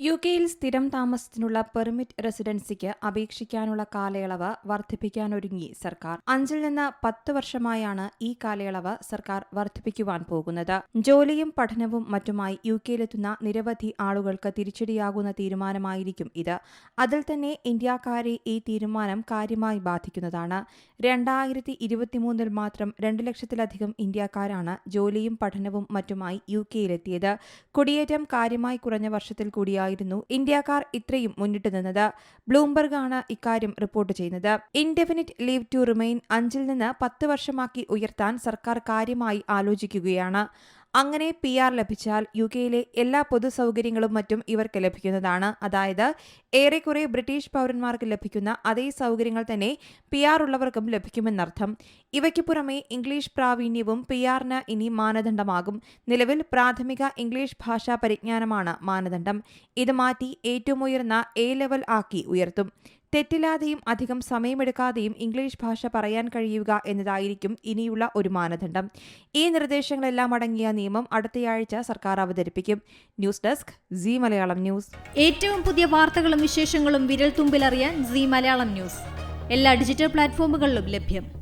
U കെയിൽ സ്ഥിരം താമസത്തിനുള്ള permit റെസിഡൻസിക്ക് അപേക്ഷിക്കാനുള്ള കാലയളവ് വർദ്ധിപ്പിക്കാനൊരുങ്ങി സർക്കാർ. അഞ്ചിൽ നിന്ന് പത്ത് വർഷമായാണ് ഈ കാലയളവ് സർക്കാർ വർദ്ധിപ്പിക്കുവാൻ പോകുന്നത്. ജോലിയും പഠനവും മറ്റുമായി യു കെയിലെത്തുന്ന നിരവധി ആളുകൾക്ക് തിരിച്ചടിയാകുന്ന തീരുമാനമായിരിക്കും ഇത്. അതിൽ തന്നെ ഇന്ത്യക്കാരെ ഈ തീരുമാനം കാര്യമായി ബാധിക്കുന്നതാണ്. രണ്ടായിരത്തി ഇരുപത്തിമൂന്നിൽ മാത്രം രണ്ട് ലക്ഷത്തിലധികം ഇന്ത്യക്കാരാണ് ജോലിയും പഠനവും മറ്റുമായി യു കെയിലെത്തിയത്. കുടിയേറ്റം കാര്യമായി കുറഞ്ഞ വർഷത്തിൽ കൂടിയായിരുന്നു ഇന്ത്യക്കാർ ഇത്രയും മുന്നിട്ട് നിന്നത്. ബ്ലൂംബർഗ് ആണ് ഇക്കാര്യം റിപ്പോർട്ട് ചെയ്യുന്നത്. ഇൻഡെഫിനിറ്റ് ലീവ് ടു റിമെയിൻ അഞ്ചിൽ നിന്ന് പത്ത് വർഷമാക്കി ഉയർത്താൻ സർക്കാർ കാര്യമായി ആലോചിക്കുകയാണ്. അങ്ങനെ പി ആർ ലഭിച്ചാൽ യു കെയിലെ എല്ലാ പൊതു സൗകര്യങ്ങളും മറ്റും ഇവർക്ക് ലഭിക്കുന്നതാണ്. അതായത് ഏറെക്കുറെ ബ്രിട്ടീഷ് പൗരന്മാർക്ക് ലഭിക്കുന്ന അതേ സൗകര്യങ്ങൾ തന്നെ പി ആർ ഉള്ളവർക്കും ലഭിക്കുമെന്നർത്ഥം. ഇവയ്ക്ക് പുറമെ ഇംഗ്ലീഷ് പ്രാവീണ്യവും പി ആറിന് ഇനി മാനദണ്ഡമാകും. നിലവിൽ പ്രാഥമിക ഇംഗ്ലീഷ് ഭാഷാ പരിജ്ഞാനമാണ് മാനദണ്ഡം. ഇത് മാറ്റി ഏറ്റവും ഉയർന്ന എ ലെവൽ ആക്കി ഉയർത്തും. തെറ്റില്ലാതെയും അധികം സമയമെടുക്കാതെയും ഇംഗ്ലീഷ് ഭാഷ പറയാൻ കഴിയുക എന്നതായിരിക്കും ഇനിയുള്ള ഒരു മാനദണ്ഡം. ഈ നിർദ്ദേശങ്ങളെല്ലാം അടങ്ങിയ നിയമം അടുത്തയാഴ്ച സർക്കാർ അവതരിപ്പിക്കും. News desk C Malayalam news. ഏറ്റവും പുതിയ വാർത്തകളും വിശേഷങ്ങളും വിരൽ തുമ്പിലറിയാൻ സി മലയാളം ന്യൂസ്. എല്ലാ ഡിജിറ്റൽ പ്ലാറ്റ്ഫോമുകളിലും ലഭ്യം.